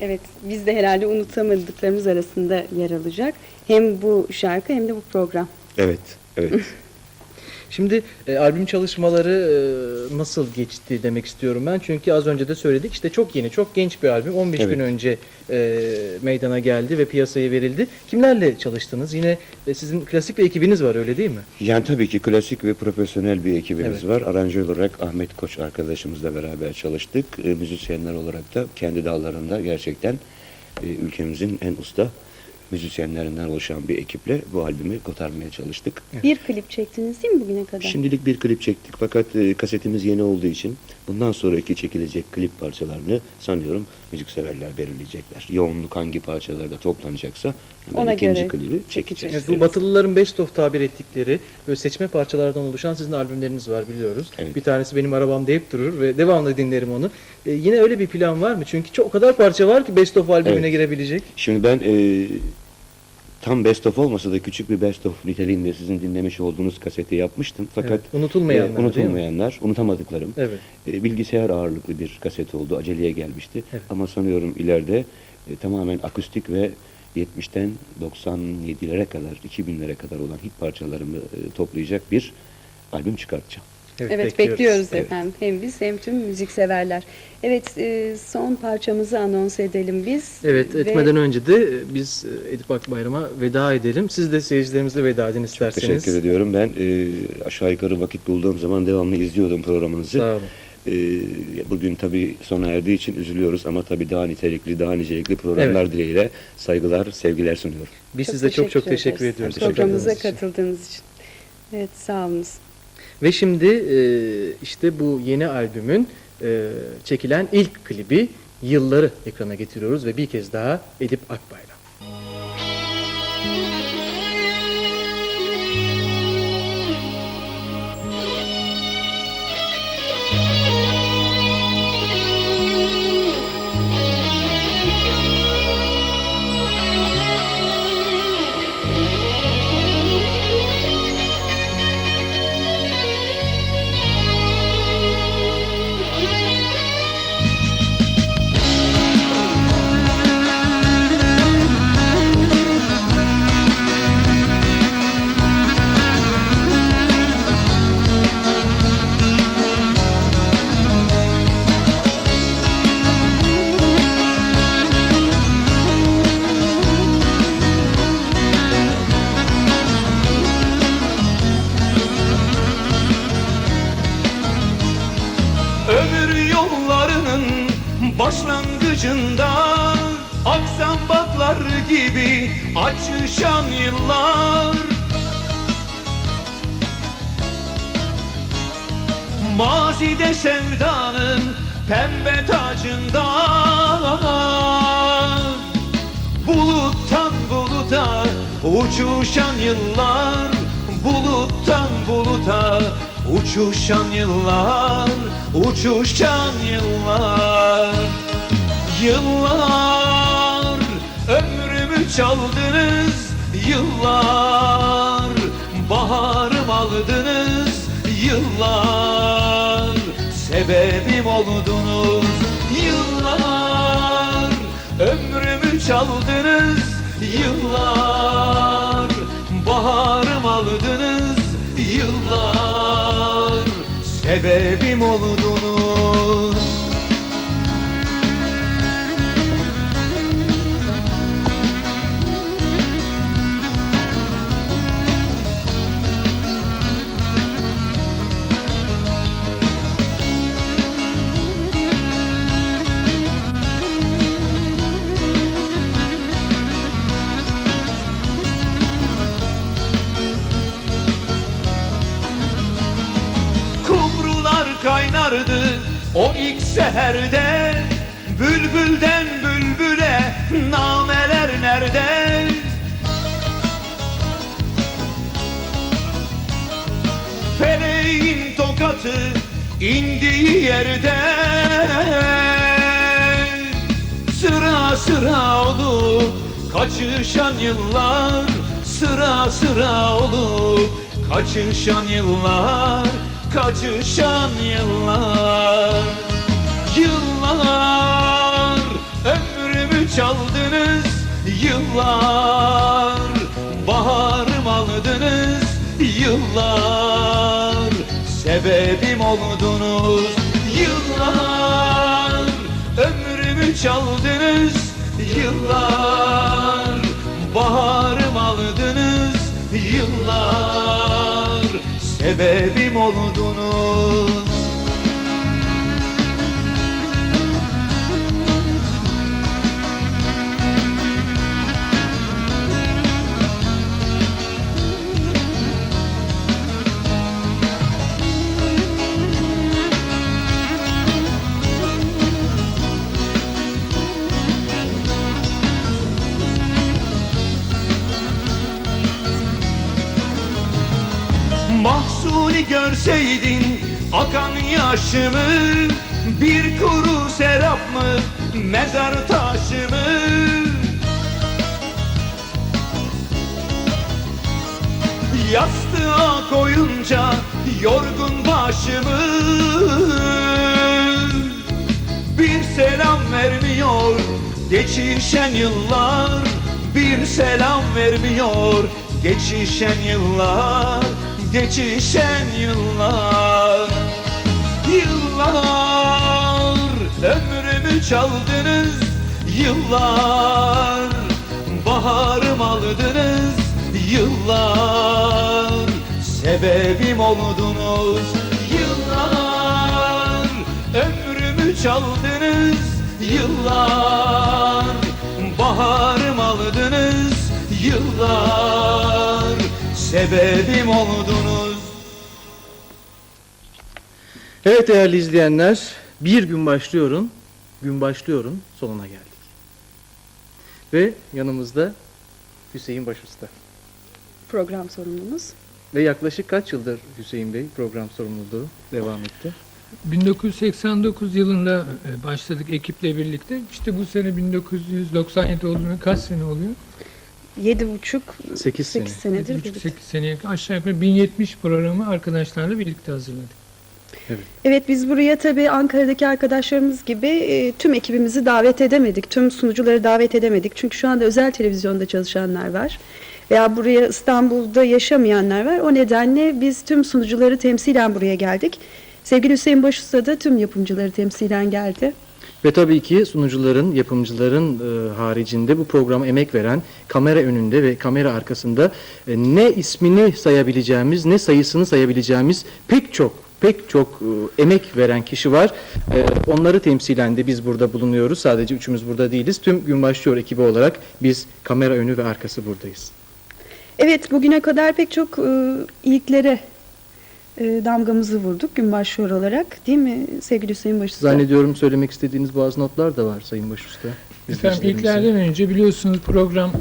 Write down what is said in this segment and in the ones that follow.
Evet, biz de herhalde unutamadıklarımız arasında yer alacak. Hem bu şarkı hem de bu program. Evet, evet. Şimdi e, albüm çalışmaları e, nasıl geçti demek istiyorum ben. Çünkü az önce de söyledik işte çok yeni, çok genç bir albüm. 15 Evet. gün önce e, meydana geldi ve piyasaya verildi. Kimlerle çalıştınız? Yine e, sizin klasik bir ekibiniz var öyle değil mi? Yani tabii ki klasik ve profesyonel bir ekibimiz Evet. var. Aranjör olarak Ahmet Koç arkadaşımızla beraber çalıştık. E, müzisyenler olarak da kendi dallarında gerçekten e, ülkemizin en usta müzisyenlerinden oluşan bir ekiple bu albümü kotarmaya çalıştık. Bir klip çektiniz değil mi bugüne kadar? Şimdilik bir klip çektik fakat e, kasetimiz yeni olduğu için bundan sonraki çekilecek klip parçalarını sanıyorum müzikseverler belirleyecekler. Yoğunluk hangi parçalarda toplanacaksa Ona ikinci göre klibi çekeceğiz. Evet, bu Batılıların best of tabir ettikleri böyle seçme parçalardan oluşan sizin albümleriniz var biliyoruz. Evet. Bir tanesi benim arabamda hep durur ve devamlı dinlerim onu. E, yine öyle bir plan var mı? Çünkü çok o kadar parça var ki best of albümüne Evet. girebilecek. Şimdi ben e, tam best of olmasa da küçük bir best of niteliğinde sizin dinlemiş olduğunuz kaseti yapmıştım. Fakat Evet, unutulmayanlar, e, unutulmayanlar, unutamadıklarım. Evet. E, bilgisayar ağırlıklı bir kaset oldu. Aceleye gelmişti. Evet. Ama sanıyorum ileride e, tamamen akustik ve 70'ten 97'lere kadar, 2000'lere kadar olan hit parçalarımı e, toplayacak bir albüm çıkartacağım. Evet, bekliyoruz, Evet. efendim. Hem biz hem tüm müzikseverler. Evet, e, son parçamızı anons edelim biz. Evet, Ve etmeden önce de e, biz Edip Akbayram'a veda edelim. Siz de seyircilerimizle veda edin isterseniz. Teşekkür ediyorum. Ben e, aşağı yukarı vakit bulduğum zaman devamlı izliyordum programınızı. Sağ olun. Ee, bugün tabii sona erdiği için üzülüyoruz ama tabii daha nitelikli, daha nicelikli programlar dileğiyle saygılar, sevgiler sunuyorum. Biz çok size çok çok teşekkür ederiz. ediyoruz. Programımıza katıldığınız için. Evet, sağ olunuz. Ve şimdi e, işte bu yeni albümün e, çekilen ilk klibi Yılları ekrana getiriyoruz ve bir kez daha Edip Akbayram. Mazide sevdanın pembe tacında. Buluttan buluta uçuşan yıllar Buluttan buluta uçuşan yıllar Uçuşan yıllar. Yıllar ömrümü çaldınız Yıllar. Baharım aldınız Yıllar sebebim oldunuz Yıllar ömrümü çaldınız Yıllar baharım aldınız Yıllar. Sebebim oldunuz ilk seherde Bülbülden bülbüle nameler nerede? Feleğin tokatı indiği yerde. Sıra sıra olup kaçışan yıllar Sıra sıra olup kaçışan yıllar Kaçışan yıllar Yıllar ömrümü çaldınız yıllar Baharım aldınız yıllar Sebebim oldunuz yıllar Ömrümü çaldınız yıllar Baharım aldınız yıllar Sebebim oldunuz Mahsuni görseydin akan yaşımı Bir kuru serap mı? Mezar taşımı Yastığa koyunca yorgun başımı. Bir selam vermiyor geçişen yıllar. Bir selam vermiyor geçişen yıllar Geçişen yıllar Yıllar. Ömrümü çaldınız Yıllar. Baharım aldınız Yıllar. Sebebim oldunuz Yıllar. Ömrümü çaldınız Yıllar. Baharım aldınız Yıllar sebebim oldunuz Evet değerli izleyenler, bir gün başlıyorum, gün başlıyorum, sonuna geldik. Ve yanımızda Hüseyin Başusta. Program sorumlumuz. Ve yaklaşık kaç yıldır Hüseyin Bey program sorumluluğu devam etti? 1989 yılında e, başladık ekiple birlikte. İşte bu sene 1997 olduğuna kaç sene oluyor? Yedi buçuk, 8 sene. sekiz senedir 8 birlikte. seneye yakın. aşağı yukarı 1070 programı arkadaşlarla birlikte hazırladık. Evet biz buraya tabii Ankara'daki arkadaşlarımız gibi e, tüm ekibimizi davet edemedik. Tüm sunucuları davet edemedik. Çünkü şu anda özel televizyonda çalışanlar var. Veya buraya İstanbul'da yaşamayanlar var. O nedenle biz tüm sunucuları temsilen buraya geldik. Sevgili Hüseyin Başusta da tüm yapımcıları temsilen geldi. Ve tabii ki sunucuların, yapımcıların e, haricinde bu programa emek veren, kamera önünde ve kamera arkasında e, ne ismini sayabileceğimiz, ne sayısını sayabileceğimiz pek çok pek çok e, emek veren kişi var. E, onları temsilen de biz burada bulunuyoruz. Sadece üçümüz burada değiliz. Tüm Gün Başlıyor ekibi olarak biz kamera önü ve arkası buradayız. Evet bugüne kadar pek çok e, ilklere e, damgamızı vurduk gün başlıyor olarak değil mi sevgili Hüseyin Başusta? Zannediyorum söylemek istediğiniz bazı notlar da var Sayın Başusta. Efendim ilklerden önce biliyorsunuz program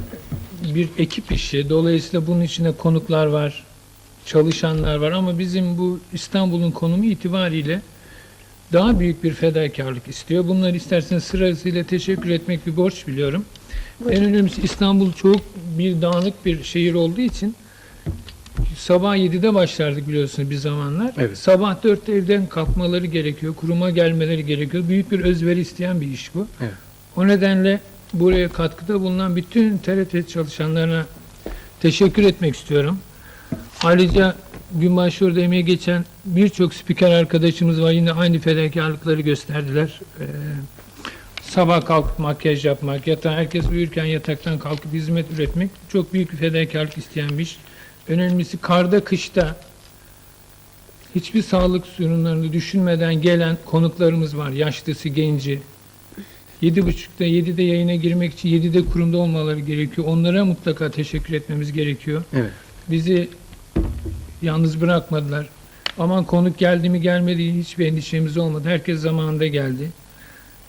bir ekip işi. Dolayısıyla bunun içinde konuklar var, çalışanlar var ama bizim bu İstanbul'un konumu itibariyle daha büyük bir fedakarlık istiyor. Bunları isterseniz sırasıyla teşekkür etmek bir borç biliyorum. En önemlisi İstanbul çok bir dağınık bir şehir olduğu için sabah 7'de başlardık biliyorsunuz bir zamanlar. Evet. Sabah 4'te evden kalkmaları gerekiyor. Kuruma gelmeleri gerekiyor. Büyük bir özveri isteyen bir iş bu. Evet. O nedenle buraya katkıda bulunan bütün TRT çalışanlarına teşekkür etmek istiyorum. Ayrıca gün başlıyorda emeğe geçen birçok spiker arkadaşımız var. Yine aynı fedakarlıkları gösterdiler. Ee, sabah kalkıp makyaj yapmak, yatağa herkes uyurken yataktan kalkıp hizmet üretmek çok büyük bir fedakarlık isteyen bir iş. Önemlisi karda, kışta hiçbir sağlık sorunlarını düşünmeden gelen konuklarımız var. Yaşlısı, genci. Yedi buçukta, yedide yayına girmek için yedide kurumda olmaları gerekiyor. Onlara mutlaka teşekkür etmemiz gerekiyor. Evet. Bizi yalnız bırakmadılar. Aman konuk geldi mi gelmedi mi hiçbir endişemiz olmadı. Herkes zamanında geldi.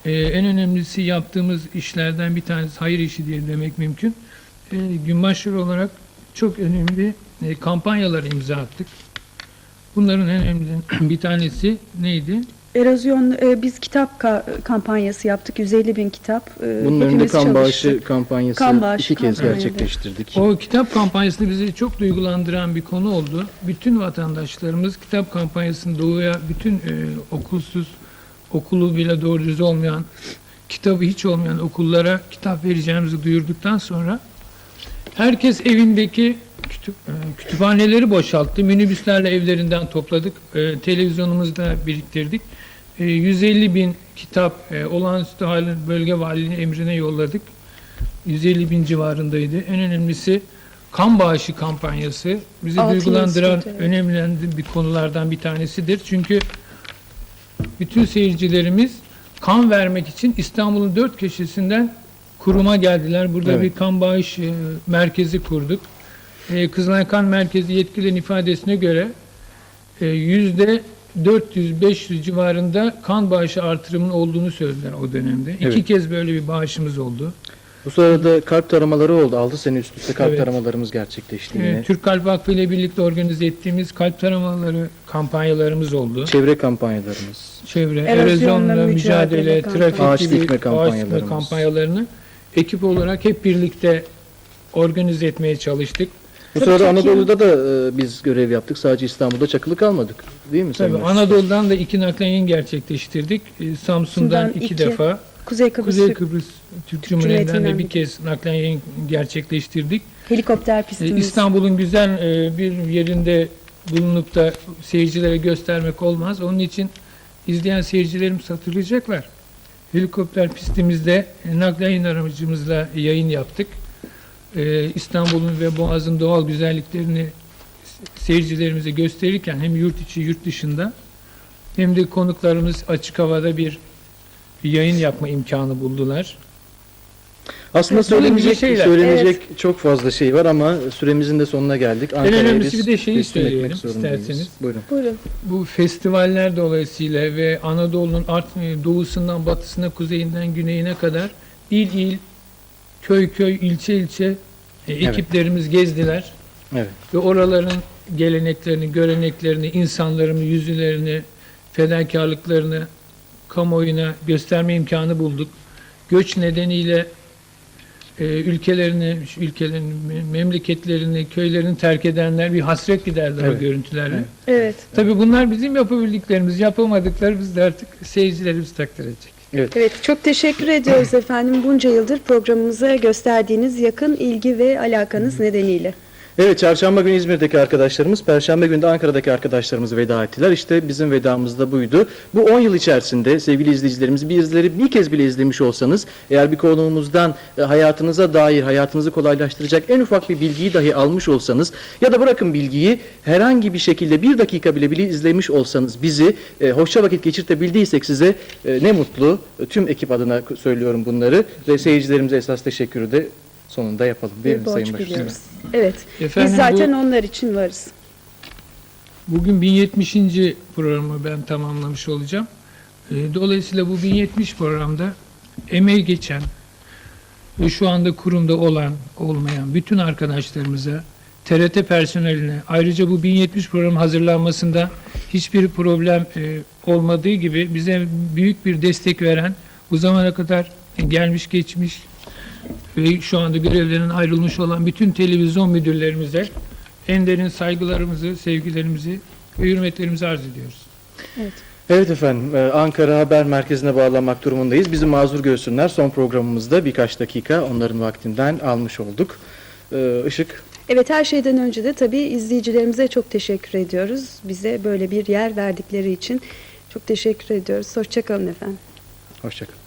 Ee, en önemlisi yaptığımız işlerden bir tanesi hayır işi diye demek mümkün. Ee, Günbaşır olarak çok önemli e, kampanyalara imza attık. Bunların en önemli bir tanesi neydi? Erozyon e, biz kitap ka- kampanyası yaptık 150 bin kitap. E, Bunun önünde kan bağışı kampanyası Kan bağışı iki kez gerçekleştirdik. O kitap kampanyası bizi çok duygulandıran bir konu oldu. Bütün vatandaşlarımız kitap kampanyasını doğuya bütün e, okulsuz, okulu bile doğru düz olmayan kitabı hiç olmayan okullara kitap vereceğimizi duyurduktan sonra herkes evindeki kütüp, e, kütüphaneleri boşalttı. Minibüslerle evlerinden topladık. E, televizyonumuzu da biriktirdik. E, 150 bin kitap e, olağanüstü halin bölge valinin emrine yolladık. 150 bin civarındaydı. En önemlisi kan bağışı kampanyası. Bizi Altın duygulandıran, evet. önemli bir konulardan bir tanesidir. Çünkü bütün seyircilerimiz kan vermek için İstanbul'un dört köşesinden kuruma geldiler. Burada Evet. bir kan bağış e, merkezi kurduk. E, Kızılay Kan Merkezi yetkililerin ifadesine göre e, yüzde 400-500 civarında kan bağışı artırımının olduğunu söylediler o dönemde. İki Evet. kez böyle bir bağışımız oldu. Bu sırada kalp taramaları oldu. 6 sene üst üste kalp Evet. taramalarımız gerçekleşti yine. E, Türk Kalp Vakfı ile birlikte organize ettiğimiz kalp taramaları kampanyalarımız oldu. Çevre kampanyalarımız. çevre, Erozyonla mücadele, mücadele trafik Ağaç gibi dikme ağaç dikme kampanyalarımız. kampanyalarını ekip olarak hep birlikte organize etmeye çalıştık. Bu Tabii sırada Anadolu'da da e, biz görev yaptık. Sadece İstanbul'da çakılı kalmadık. Değil mi Sayın Tabii Başkan? Anadolu'dan da iki naklen yayın gerçekleştirdik. Ee, Samsun'dan iki, iki, defa, Kuzey Kıbrıs Kuzey Türk Kıbrıs Türk Türk Cumhuriyeti'nden de Cumhuriyeti'nden bir bir- kez naklen yayın gerçekleştirdik. helikopter Ee, pistimiz. İstanbul'un güzel e, bir yerinde bulunup da seyircilere göstermek olmaz. Onun için izleyen seyircilerimiz hatırlayacaklar. Helikopter pistimizde e, naklen yayın aracımızla yayın yaptık. Ee, İstanbul'un ve Boğaz'ın doğal güzelliklerini seyircilerimize gösterirken hem yurt içi yurt dışında hem de konuklarımız açık havada bir bir yayın yapma imkanı buldular. Aslında Evet, söylenecek, şeyler. söylenecek çok fazla şey var ama süremizin de sonuna geldik. Ankara'ya önemlisi bir de şeyi söyleyelim isterseniz. Buyurun. Buyurun. Bu festivaller dolayısıyla ve Anadolu'nun art- e, doğusundan batısına, kuzeyinden güneyine kadar il il, köy köy, ilçe ilçe e, ekiplerimiz gezdiler. Evet. Ve oraların geleneklerini, göreneklerini, insanların yüzlerini, fedakarlıklarını kamuoyuna gösterme imkanı bulduk. Göç nedeniyle e, ülkelerini, ülkelerini, me- memleketlerini, köylerini terk edenler bir hasret giderdi Evet. o görüntülerle. Evet. Evet. Tabii bunlar bizim yapabildiklerimiz, yapamadıklarımız da artık seyircilerimiz takdir edecek. Evet, çok teşekkür ediyoruz efendim bunca yıldır programımıza gösterdiğiniz yakın ilgi ve alakanız nedeniyle. Evet, çarşamba günü İzmir'deki arkadaşlarımız, perşembe günü de Ankara'daki arkadaşlarımız veda ettiler. İşte bizim vedamız da buydu. Bu 10 yıl içerisinde sevgili izleyicilerimiz bizleri bir kez bile izlemiş olsanız, eğer bir konuğumuzdan e, hayatınıza dair, hayatınızı kolaylaştıracak en ufak bir bilgiyi dahi almış olsanız ya da bırakın bilgiyi herhangi bir şekilde bir dakika bile bile izlemiş olsanız bizi e, hoşça vakit geçirtebildiysek size e, ne mutlu. Tüm ekip adına söylüyorum bunları ve seyircilerimize esas teşekkürü de sonunda yapalım değil Bir mi Sayın Başkanım? biliyoruz. Evet. Efendim Biz zaten bu, onlar için varız. bugün 1070. programı ben tamamlamış olacağım. E, Dolayısıyla bu 1070 programda emeği geçen ve şu anda kurumda olan, olmayan bütün arkadaşlarımıza, TRT personeline, ayrıca bu 1070 program hazırlanmasında hiçbir problem e, olmadığı gibi bize büyük bir destek veren, bu zamana kadar gelmiş geçmiş ve şu anda görevlerinden ayrılmış olan bütün televizyon müdürlerimize en derin saygılarımızı, sevgilerimizi ve hürmetlerimizi arz ediyoruz. Evet efendim, e, Ankara Haber Merkezi'ne bağlanmak durumundayız. Bizi mazur görsünler. Son programımızda birkaç dakika onların vaktinden almış olduk. E, Işık, Evet her şeyden önce de tabii izleyicilerimize çok teşekkür ediyoruz. Bize böyle bir yer verdikleri için çok teşekkür ediyoruz. Hoşçakalın efendim. hoşçakalın.